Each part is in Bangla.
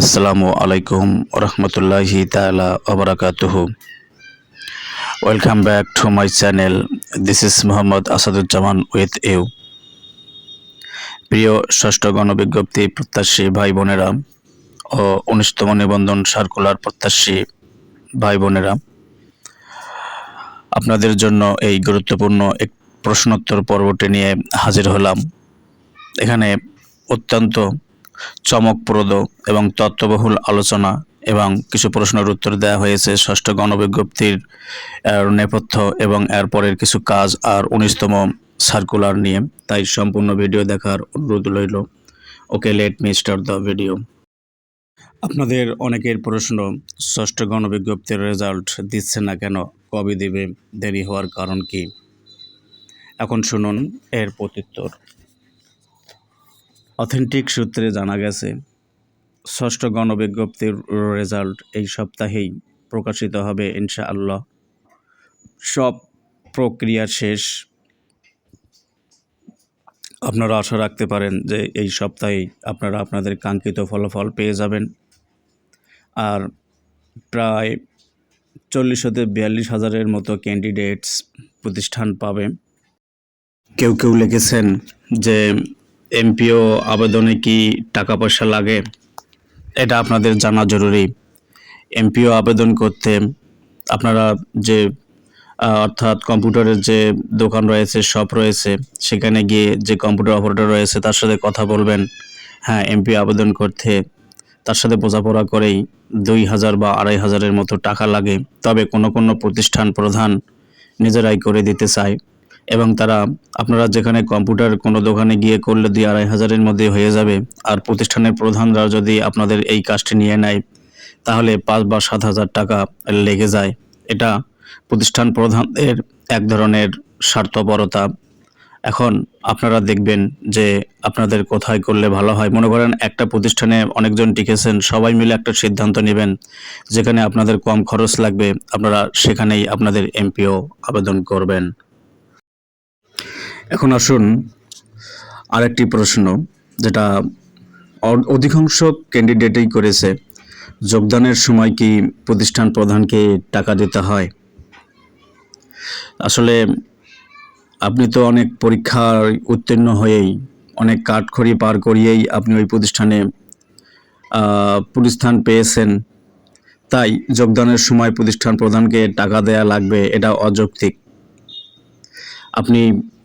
আসসালামু আলাইকুম রহমতুল্লাহি তালা ওবরাকাতুহ। Welcome back to my channel. This is Mohammad Asaduzzaman with you. প্রিয় ষষ্ঠ গণবিজ্ঞপ্তি প্রত্যাশী ভাই বোনেরা ও উনিশতম নিবন্ধন সার্কুলার প্রত্যাশী ভাই বোনেরা আপনাদের জন্য এই গুরুত্বপূর্ণ এক প্রশ্নোত্তর পর্বটি নিয়ে হাজির হলাম। এখানে অত্যন্ত চমকপ্রদ এবং তত্ত্ববহুল আলোচনা এবং কিছু প্রশ্নের উত্তর দেওয়া হয়েছে ষষ্ঠ গণবিজ্ঞপ্তির নেপথ্য এবং এরপরের কিছু কাজ আর উনিশতম সার্কুলার নিয়ে। তাই সম্পূর্ণ ভিডিও দেখার অনুরোধ রইল। Okay let me start the video আপনাদের অনেকের প্রশ্ন, ষষ্ঠ গণবিজ্ঞপ্তির রেজাল্ট দিচ্ছে না কেন? কবে দেবে? দেরি হওয়ার কারণ কি? এখন শুনুন এর প্রত্যুত্তর। অথেন্টিক সূত্রে জানা গেছে, ষষ্ঠ গণবিজ্ঞপ্তির রেজাল্ট এই সপ্তাহেই প্রকাশিত হবে ইনশাআল্লাহ। সব প্রক্রিয়া শেষ। আপনারা আশা রাখতে পারেন যে এই সপ্তাহেই আপনারা আপনাদের কাঙ্ক্ষিত ফলাফল পেয়ে যাবেন। আর প্রায় চল্লিশ হতে বিয়াল্লিশ হাজারের মতো ক্যান্ডিডেটস প্রতিষ্ঠান পাবে। কেউ কেউ লিখেছেন যে এমপিও আবেদনে কি টাকা পয়সা লাগে? এটা আপনাদের জানা জরুরি। এমপিও আবেদন করতে আপনারা যে অর্থাৎ কম্পিউটারের যে দোকান রয়েছে, শপ রয়েছে, সেখানে গিয়ে যে কম্পিউটার অপারেটর রয়েছে, তার সাথে কথা বলবেন। হ্যাঁ এমপি আবেদন করতে তার সাথে বোঝাপড়া করেই দুই হাজার বা আড়াই হাজারের মতো টাকা লাগে। তবে কোনো কোনো প্রতিষ্ঠান প্রধান নিজেরাই করে দিতে চায়। এবং তারা আপনারা যেখানে কম্পিউটার কোনো দোকানে গিয়ে করলে দুই আড়াই হাজারের মধ্যে হয়ে যাবে। আর প্রতিষ্ঠানের প্রধানরা যদি আপনাদের এই কাজটি নিয়ে নেয়, তাহলে পাঁচ বা সাত হাজার টাকা লেগে যায়। এটা প্রতিষ্ঠান প্রধানদের এক ধরনের স্বার্থপরতা। এখন আপনারা দেখবেন যে আপনাদের কোথায় করলে ভালো হয়। মনে করেন একটা প্রতিষ্ঠানে অনেকজন টিকেছেন, সবাই মিলে একটা সিদ্ধান্ত নেবেন, যেখানে আপনাদের কম খরচ লাগবে, আপনারা সেখানেই আপনাদের এমপিও আবেদন করবেন। এখন আসুন আরেকটি প্রশ্ন, যেটা অধিকাংশ ক্যান্ডিডেটই করেছে। যোগদানের সময় কি প্রতিষ্ঠান প্রধানকে টাকা দিতে হয়? আসলে আপনি তো অনেক পরীক্ষায় উত্তীর্ণ হয়েই, অনেক কাঠখড়ি পার করিয়েই আপনি ওই প্রতিষ্ঠানে প্রতিষ্ঠান পেয়েছেন। তাই যোগদানের সময় প্রতিষ্ঠান প্রধানকে টাকা দেয়া লাগবে, এটা অযৌক্তিক। আপনি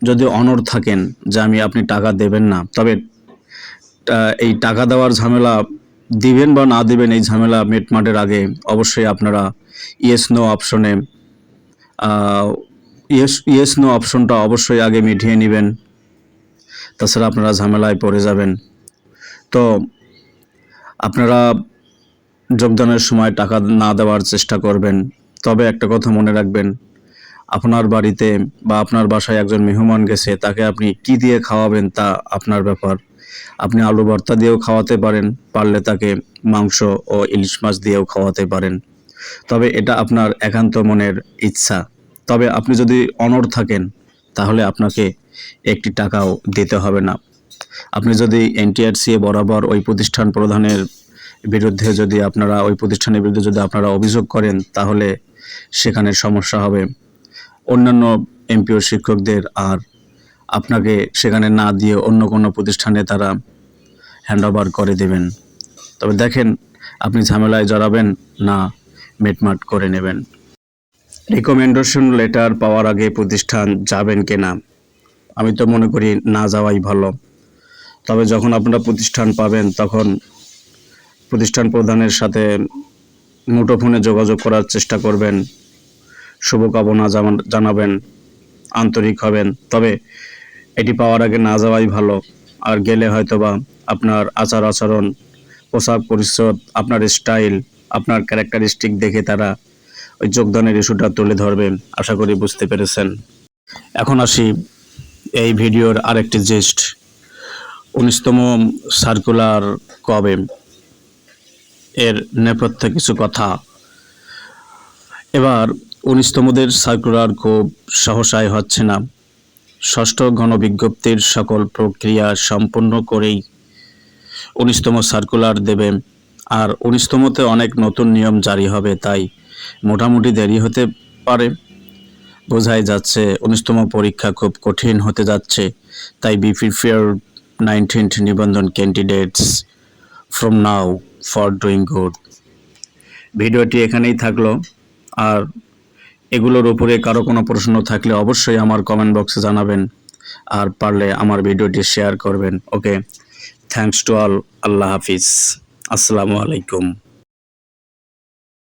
যদি অনড় থাকেন যে আমি আপনি টাকা দেবেন না, তবে এই টাকা দেওয়ার ঝামেলা দিবেন বা না দিবেন, এই ঝামেলা মিটমাটের আগে অবশ্যই আপনারা ইয়েস নো অপশনে ইয়েস ইয়েস নো অপশনটা অবশ্যই আগে মিটিয়ে নেবেন। তাছাড়া আপনারা ঝামেলায় পড়ে যাবেন। তো, আপনারা যোগদানের সময় টাকা না দেওয়ার চেষ্টা করবেন। তবে একটা কথা মনে রাখবেন আপনার বাড়িতে বা আপনার বাসায় একজন মেহমান গেছে, তাকে আপনি কি দিয়ে খাওয়াবেন তা আপনার ব্যাপার। আপনি আলু ভর্তা দিয়েও খাওয়াতে পারেন, পারলে তাকে মাংস ও ইলিশ মাছ দিয়েও খাওয়াতে পারেন। তবে এটা আপনার একান্ত মনের ইচ্ছা। তবে আপনি যদি অনড় থাকেন, তাহলে আপনাকে একটি টাকাও দিতে হবে না। আপনি যদি এনটিআরসি বরাবর ওই প্রতিষ্ঠান প্রধানের বিরুদ্ধে যদি আপনারা, ওই প্রতিষ্ঠানের বিরুদ্ধে যদি আপনারা অভিযোগ করেন, তাহলে সেখানে সমস্যা হবে। অন্যান্য এমপিও শিক্ষকদের আর আপনাকে সেখানে না দিয়ে অন্য কোনো প্রতিষ্ঠানে তারা হ্যান্ডওভার করে দেবেন। তবে দেখেন, আপনি ঝামেলায় জড়াবেন না, মিটমাট করে নেবেন। রিকমেন্ডেশন লেটার পাওয়ার আগে প্রতিষ্ঠান যাবেন কিনা, আমি তো মনে করি না যাওয়াই ভালো। তবে যখন আপনারা প্রতিষ্ঠান পাবেন, তখন প্রতিষ্ঠান প্রধানের সাথে মুঠোফোনে যোগাযোগ করার চেষ্টা করবেন। শুভকামনা জানাবেন, আন্তরিক হবেন। তবে এটি পাওয়ার আগে না যাওয়াই ভালো। আর গেলে হয়তোবা আপনার আচার আচরণ, পোশাক পরিচ্ছদ, আপনার স্টাইল, আপনার ক্যারেক্টারিস্টিক দেখে তারা ওই যোগদানের ইস্যুটা তুলে ধরবে, আশা করি বুঝতে পেরেছেন। এখন আসি এই ভিডিওর আরেকটি জিস্ট, উনিশতম সার্কুলার কবে? এর নেপথ্যে কিছু কথা। এবার উনিশতমদের সার্কুলার খুব সহসায় হচ্ছে না। ষষ্ঠ গণবিজ্ঞপ্তির সকল প্রক্রিয়া সম্পন্ন করেই উনিশতম সার্কুলার দেবে। আর উনিশতমতে অনেক নতুন নিয়ম জারি হবে, তাই মোটামুটি দেরি হতে পারে। বোঝাই যাচ্ছে, উনিশতম পরীক্ষা খুব কঠিন হতে যাচ্ছে, তাই বি প্রিপেয়ার নাইনটিন নিবন্ধন candidates from now for doing good ভিডিওটি এখানেই থাকল, আর এগুলোর উপরে কারও কোনো প্রশ্ন থাকলে অবশ্যই আমার কমেন্ট বক্সে জানাবেন আর পারলে আমার ভিডিওটি শেয়ার করবেন। ওকে থ্যাংকস টু অল আল্লাহ হাফিজ। আসসালামু আলাইকুম।